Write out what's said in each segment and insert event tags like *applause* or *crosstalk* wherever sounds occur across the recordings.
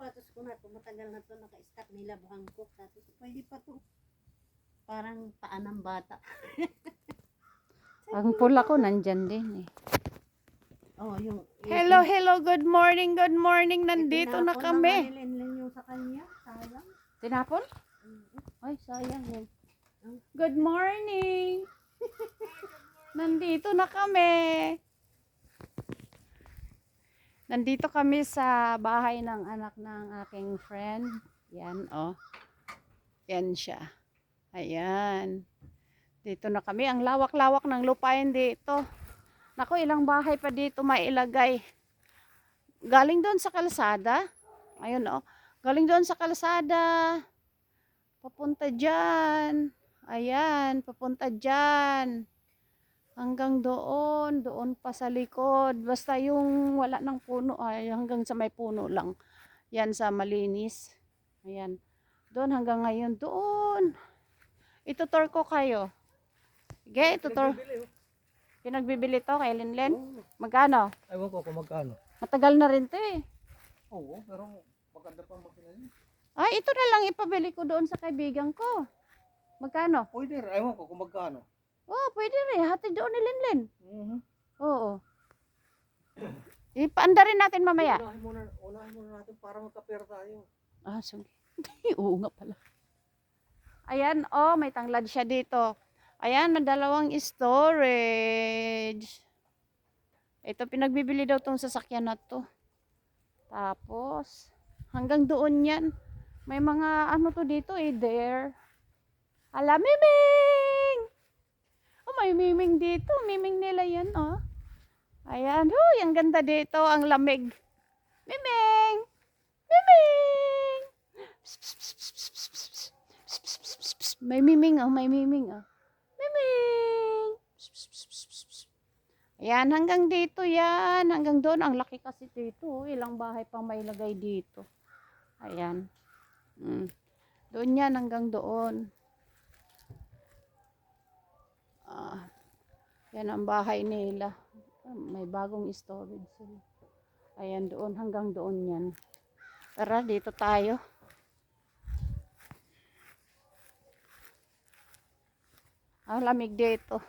sapatos ko na to, matagal na to naka-stack nila buhangkok. Tapos pwede pa to. Parang paa ng bata. Ang pula ko nandyan din eh. Oh, yung Hello, hello, good morning, good morning. Nandito na kami. Nililinlin yung sa kanya. Sayang. Tinapon? Ay, sayang yan. Good morning. *laughs* Nandito na kami. Nandito kami sa bahay ng anak ng aking friend. Yan, oh. Yan siya. Ayan. Dito na kami. Ang lawak-lawak ng lupain dito. Naku, ilang bahay pa dito mailagay. Galing doon sa kalsada. Ayun, oh. Galing doon sa kalsada. Papunta dyan. Ayan, papunta dyan. Hanggang doon, doon pa sa likod. Basta yung wala ng puno, ay hanggang sa may puno lang. Yan sa malinis. Ayan. Doon hanggang ngayon, doon. Itutor ko kayo. Sige, itutor. Pinagbibili to kay Linlen. Magkano? Ewan ko kung magkano. Matagal na rin to eh. Oo, pero maganda pa ang makina. Ay, ito na lang ipabili ko doon sa kaibigan ko. Magkano? Pwede, ewan ko kung magkano. Oh, pwede rin. Hati doon ni Linlen. Mhm. Oo. Ipaanda rin natin mamaya. Unahin muna, unahin muna natin para magkapera tayo. Ah, sige. *laughs* Oo nga pala. Ayan, oh, may tanglad siya dito. Ayan, may dalawang storage. Ito, pinagbibili daw tong sasakyan na to. Tapos, hanggang doon yan. May mga, ano to dito eh, there. Ala, miming! Oh, may miming dito. Miming nila yan, oh. Ayan, huy, ang ganda dito, ang lamig. Miming! Miming! May miming, oh, may miming, oh. Miming! Ayan, hanggang dito yan. Hanggang doon. Ang laki kasi dito. oh. Ilang bahay pang may lagay dito. Ayan. Mm. Doon yan, hanggang doon. Ah, yan ang bahay nila. Ah, May bagong storage sila. Ayan, doon. Hanggang doon yan. Tara, dito tayo. Ang lamig dito.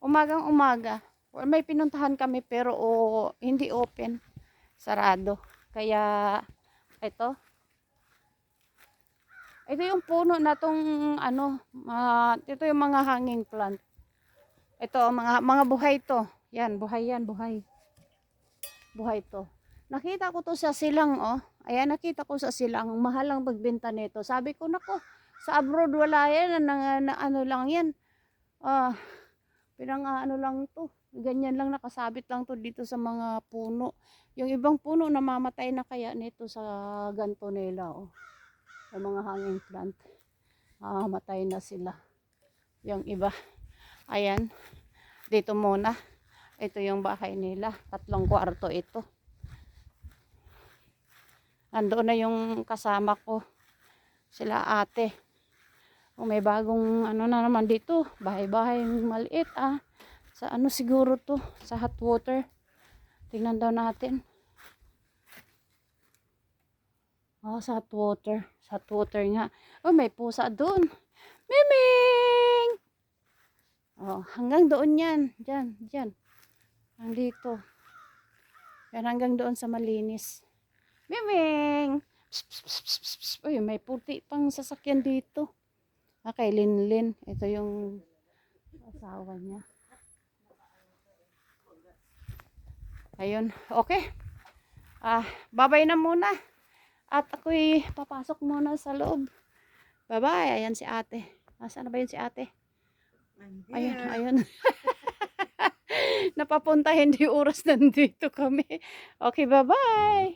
Umagang umaga. Well, May pinuntahan kami pero o, hindi open. Sarado. Kaya, ito. Ito yung puno na tong ano, ah, ito yung mga hanging plant. Ito, mga, mga buhay to. Yan, buhay yan, buhay. Buhay to. Nakita ko to sa silang, oh. Ayan, nakita ko sa silang. Mahal ang pagbenta nito. Sabi ko, nako, sa abroad wala yan. Na, na, ano lang yan. Ah, pinang ano lang to. Ganyan lang nakasabit lang to dito sa mga puno. Yung ibang puno namamatay na kaya nito sa ganto nila, oh. Sa mga hanging plant. Ah, matay na sila. Yung iba. Ayan. Dito muna. Ito yung bahay nila. Tatlong kwarto ito. Andoon na yung kasama ko. Sila ate. O may bagong ano na naman dito. Bahay-bahay maliit ah. Sa ano siguro to? Sa hot water. Tingnan daw natin. Oh, sa hot water. Sa hot water nga. Oh, may pusa doon. Miming! Oh, hanggang doon yan. Diyan, diyan. Nandito. Yan hanggang doon sa malinis. Miming! Psst. Uy, may puti pang sasakyan dito. Ah, kay Linlin. Ito yung asawa niya. Ayun. Okay. Ah, babay na muna. At ako'y papasok muna sa loob. Bye-bye. Ayan si ate. Nasaan na ba yun si ate? Ayun, ayun. *laughs* Napapunta, hindi oras nandito kami. Okay, bye-bye.